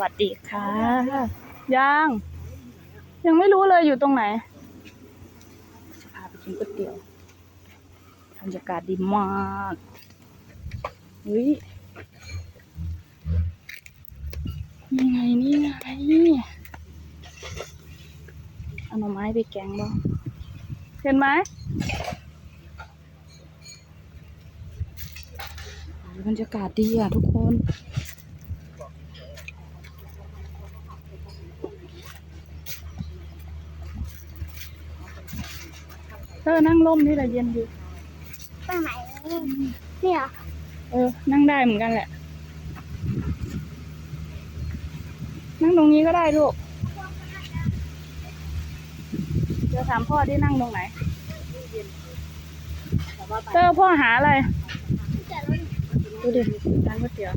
วัสดีค่ะ ยัง ยังไม่รู้เลยอยู่ตรงไหน จะพาไปกินก๋วยเตี๋ยวบรรยากาศดีมากอุ้ยนี่ไงนี่ไงเอาหน่อไม้ไปแกงบ้างเห็นไหมโอ้ยบรรยากาศดีอะทุกคน เธอนั่งร่มนี่แหละเย็นดีตรงไหนเนี่ยเออ นั่งได้เหมือนกันแหละ นั่งตรงนี้ก็ได้ลูกเดี๋ยวถามพ่อที่นั่งตรงไหนเตอร์พ่อหาอะไร ดูดิร้านก๋วยเตี๋ยว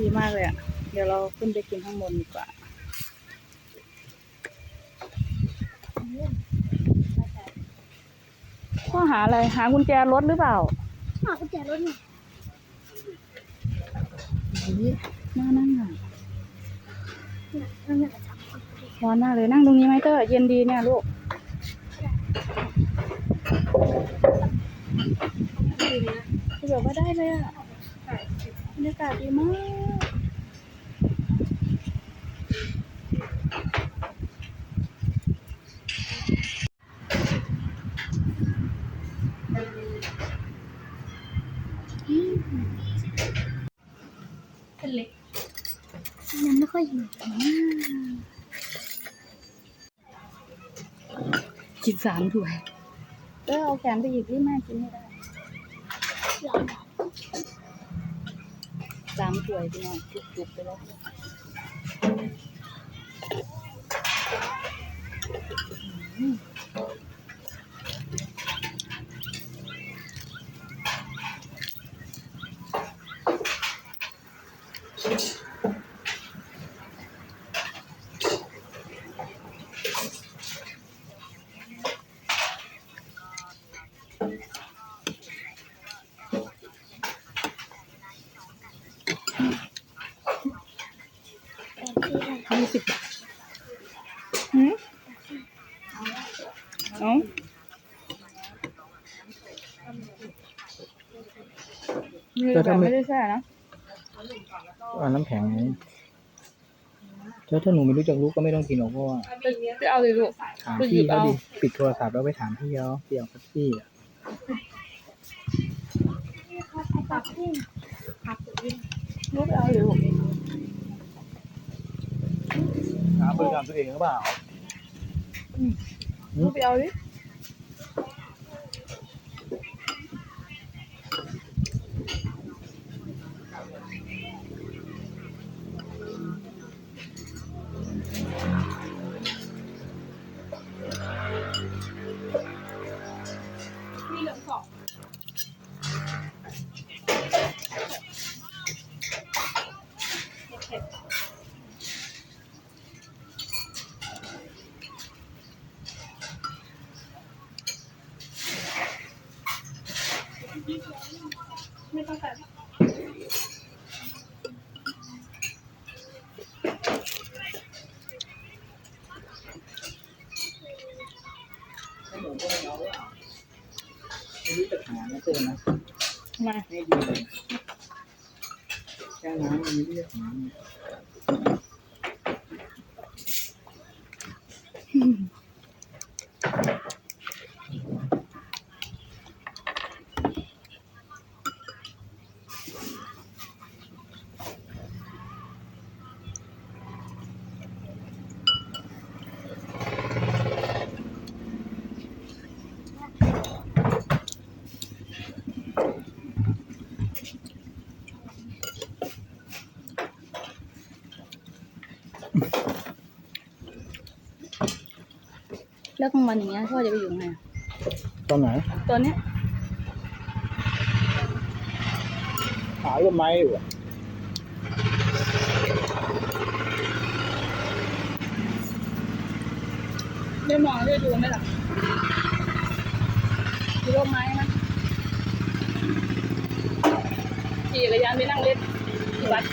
ดีมากเลยอะ เดี๋ยวเราขึ้นไปกินข้างบนดีกว่า พ่อหาอะไร หากุญแจรถหรือเปล่า หากุญแจรถเนี่ยน่านั่งอะเราอยากจะจับคนดีร้อนมากเลยนั่งตรงนี้ไหมเตอร์เย็นดีเนี่ยลูกคือแบบว่าได้เลยอะบรรยากาศดีมาก เป็นเล็กยังไม่ค่อยหิวกินสามถ้วยเตอร์เอาแขนไปหยิบที่แม่กินไม่ได้ยอมสามถ้วยพี่น้องจุกๆไปแล้ว เอ้ามีแบบไม่ได้แช่นะเอาน้ำแข็งไงถ้าถ้าหนูไม่รู้จักลูกก็ไม่ต้องกินหรอกเพราะว่าไปเอาเลยลูก ถามไปหยิพี่บเขาเอาดิปิดโทรศัพท์แล้วไปถามพี่เขาพี่เอาครับพี่อะปักที่ลูกไปเอาเลยลูกถามบริการตัวเองหรือเปล่า ลูกไหาไม่เจอนะมาให้ดีเลยแค่น้ำมันไม่รู้จักหาเนี่ย แล้วกลางวันอย่างเงี้ยพ่อจะไปอยู่ไงอะตอนไหนตัวเนี้ยหาต้นไม้อยู่อะได้มองได้ดูไหมล่ะดูร่มไม้ไหมขี่จักรยานไปนั่งเล่นวัด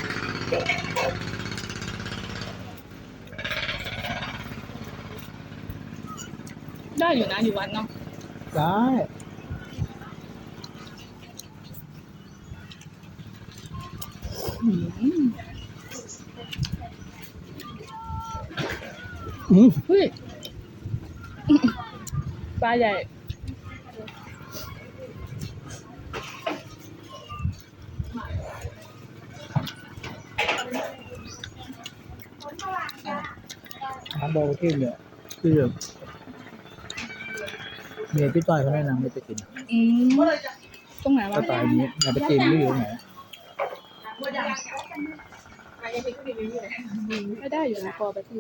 ได้อยู่นะอยู่วัดเนาะได้อืมอืมเฮ้ยปลาใหญ่น้ำบอลที่เนี่ยคือ เมียพี่ต้อยเขาแนะนำให้ไปกินอืมตรงไหนก็วะตายอย่างนี้อย่าไปกินไม่อยู่ตรงไหนไม่ได้อยู่นะพอไปที่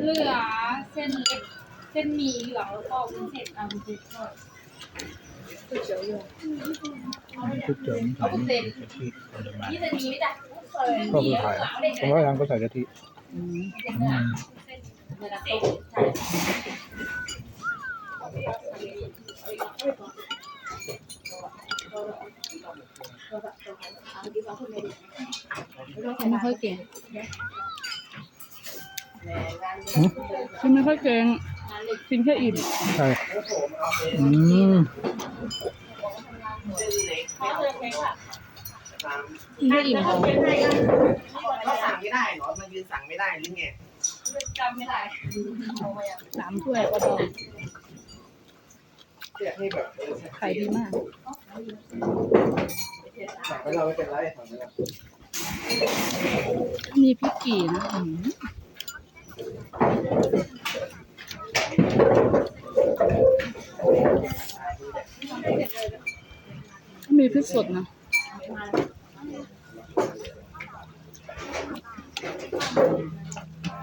เหลือเส้นเล็กเส้นหมี่เหลือแล้วก็วุ้นเส้นอะวุ้นเส้นทอดก๋วยเตี๋ยวเรือทุกเจิมทำกะทิผลไม้นี่เส้นหมี่ไหมจ๊ะก็คือขายผมว่าทางก็ใส่กะทิอืมอืม เดี๋ยวเราต้มใช่ไม่ค่อยเก่งหืมกินไม่ค่อยเก่งกินแค่อิ่มใช่อืมกินแค่อิ่มพอก็สั่งไม่ได้เหรอมันยืนสั่งไม่ได้หรือไง จำไม่ได้สามถ้วยก็พออยากให้แบบเออขายดีมาก สั่งไปเราไม่เป็นไรสั่งไปเรามีพริกกี่นะอืมมีพริกสดนะดี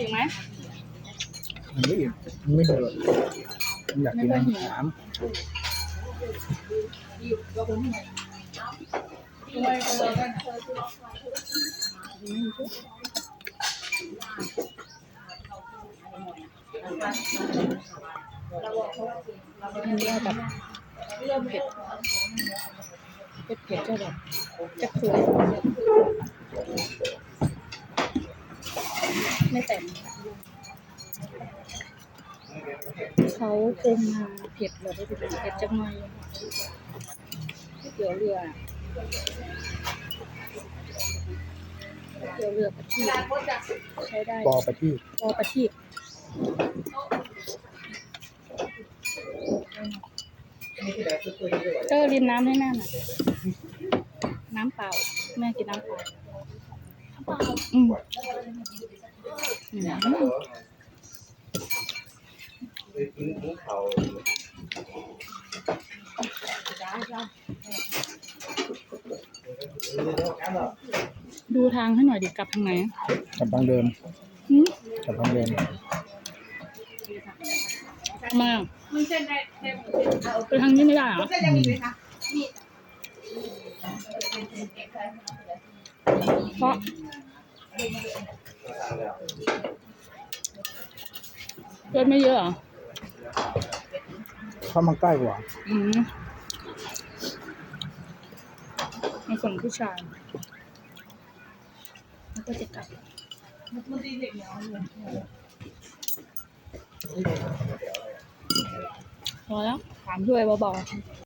องอีกไหมมันไม่อิ่มมันไม่เดือดมันอยากกินน้ำสามอันนี้แบบเริ่มเผ็ดเผ็ดเผ็ดจะแบบจะขว ไม่เต็มเขาปรุงมาเผ็ดแบบไม่เผ็ดเผ็ดจังหน่อยก๋วยเตี๋ยวเรือก๋วยเตี๋ยวเรือปะทีใช้ได้ปอไปที่ปอปะทีเออริมน้ำให้แม่หน่อยน้ำเปล่า แม่กินน้ำเปล่าอืมอืมกินของเขา ดูทางให้หน่อยดิกลับทางไหนกับทางเดิมหืมกับทางเดิมมาวุ้นเส้นได้ได้วุ้นเส้นไปทางนี้ไม่ได้เหรอเส้นยังมีไหมคะเพราะ รถไม่เยอะเหรอเพราะมันใกล้กว่าอืมในส่วนผู้ชาย แล้วก็จะกลับพอแล้วถามด้วยเบาๆ